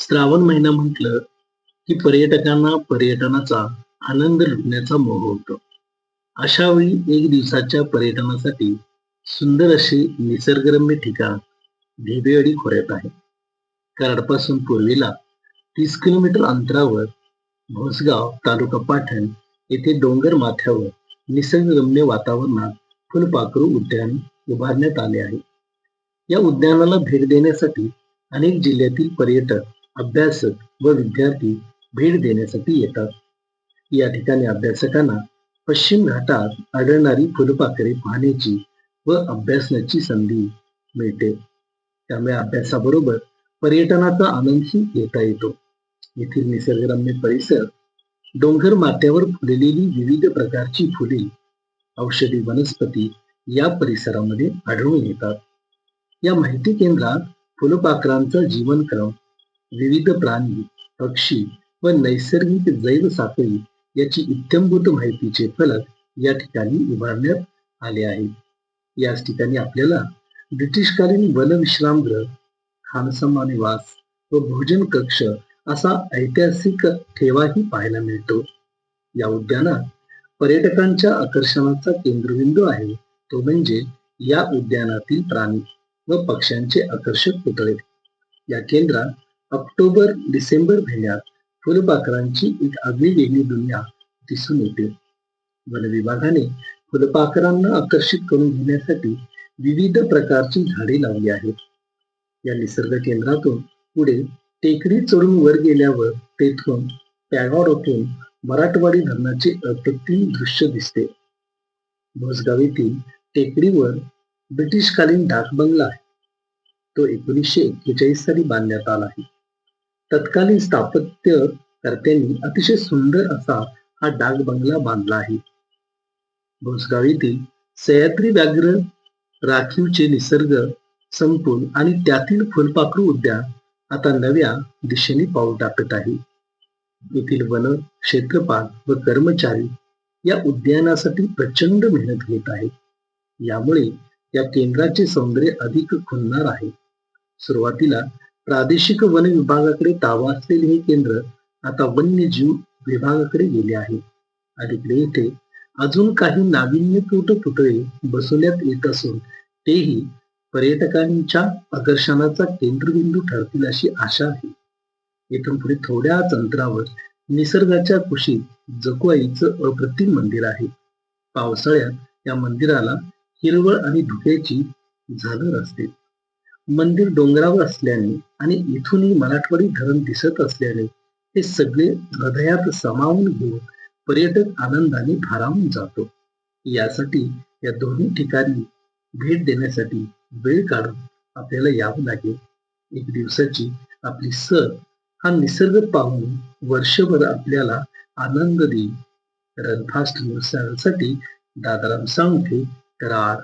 श्रावण महिना म्हटलं की पर्यटकांना पर्यटनाचा आनंद लुटण्याचा मोह होतो. अशा वेळी एक दिवसाच्या पर्यटनासाठी सुंदर असे निसर्गरम्य ठिकाण ढेबेवाडी खोऱ्यात आहे. कराडपासून पूर्वेला तीस किलोमीटर अंतरावर भोसगाव तालुका पाठण येथे डोंगर माथ्यावर निसर्गरम्य वातावरणात फुलपाखरू उद्यान उभारण्यात आले आहे. या उद्यानाला भेट देण्यासाठी अनेक जिल्ह्यातील पर्यटक अभ्यासक व विद्यार्थी भेट देण्यासाठी येतात. या ठिकाणी अभ्यासकांना पश्चिम घाटात आढळणारी फुलपाखरे पाहण्याची व अभ्यासण्याची संधी मिळते. त्यामुळे अभ्यासाबरोबर पर्यटनाचा आनंदही घेता येतो. येथील निसर्गरम्य परिसर डोंगर माथ्यावर फुललेली विविध प्रकारची फुले औषधी वनस्पती या परिसरामध्ये आढळून येतात. या माहिती केंद्रात फुलपाखरांचा जीवनक्रम विविध प्राणी पक्षी व नैसर्गिक जैव साखळी याची इत्यंभूत माहितीचे फलक या ठिकाणी उभारण्यात आले आहेत याच ठिकाणी आपल्याला ब्रिटिशकालीन वनविश्रामगृह खानसमा निवास व भोजन कक्ष असा ऐतिहासिक ठेवाही पाहायला मिळतो. या उद्यानात पर्यटकांच्या आकर्षणाचा केंद्रबिंदू आहे. तो म्हणजे या उद्यानातील प्राणी व पक्ष्यांचे आकर्षक पुतळे. या केंद्रात ऑक्टोबर डिसेंबर महिन्यात फुलपाखरांची एक आगळी वेगळी दुनिया दिसून येते. वन विभागाने फुलपाखरांना आकर्षित करून घेण्यासाठी विविध प्रकारची झाडे लावली आहेत. या निसर्ग केंद्रातून पुढे टेकडी चढून वर गेल्यावर तेथून पॅगॉडोतून मराठवाडी धरणाचे अप्रतिम दृश्य दिसते. भोसगाव येथील टेकडीवर ब्रिटिशकालीन डाक बंगला आहे. तो एकोणीसशे एक्केचाळीस साली बांधण्यात आला आहे. तत्कालीन स्थापत्य कर्त्यांनी अतिशय सुंदर असा हा डाग बंगला बांधला आहे. भोसगाव येथील सह्याद्री व्याघ्र राखीवचे निसर्ग संपून आणि त्यातील फुलपाखरू उद्यान आता नव्या दिशेने पाऊल टाकत आहे. येथील वन क्षेत्रपाल व कर्मचारी या उद्यानासाठी प्रचंड मेहनत घेत आहेत. यामुळे या केंद्राचे सौंदर्य अधिक खुलणार आहे. सुरुवातीला प्रादेशिक वन विभागाकडे ताबा असलेले हे केंद्र आता वन्यजीव विभागाकडे गेले आहे. अलीकडे येथे अजून काही नाविन्यपूर्ण पुतळे बसवण्यात येत असून तेही पर्यटकांच्या आकर्षणाचा केंद्रबिंदू ठरतील अशी आशा आहे. इथून पुढे थोड्याच अंतरावर निसर्गाच्या कुशीत जकुआईचं अप्रतिम मंदिर आहे. पावसाळ्यात या मंदिराला हिरवळ आणि धुक्याची झालर असते. मंदिर डोंगरावर असल्याने आणि इथूनही मराठवाडी धरण दिसत असल्याने हे सगळे हृदयात सामावून घेऊन पर्यटक आनंदाने भारावून जातो. यासाठी या दोन्ही ठिकाणी भेट देण्यासाठी वेळ काढून आपल्याला यावं लागेल. एक दिवसाची आपली सर हा निसर्ग पाहून वर्षभर आपल्याला आनंद देईल. रनफास्ट न्यूज चॅनलसाठी दादाराम सांगते करार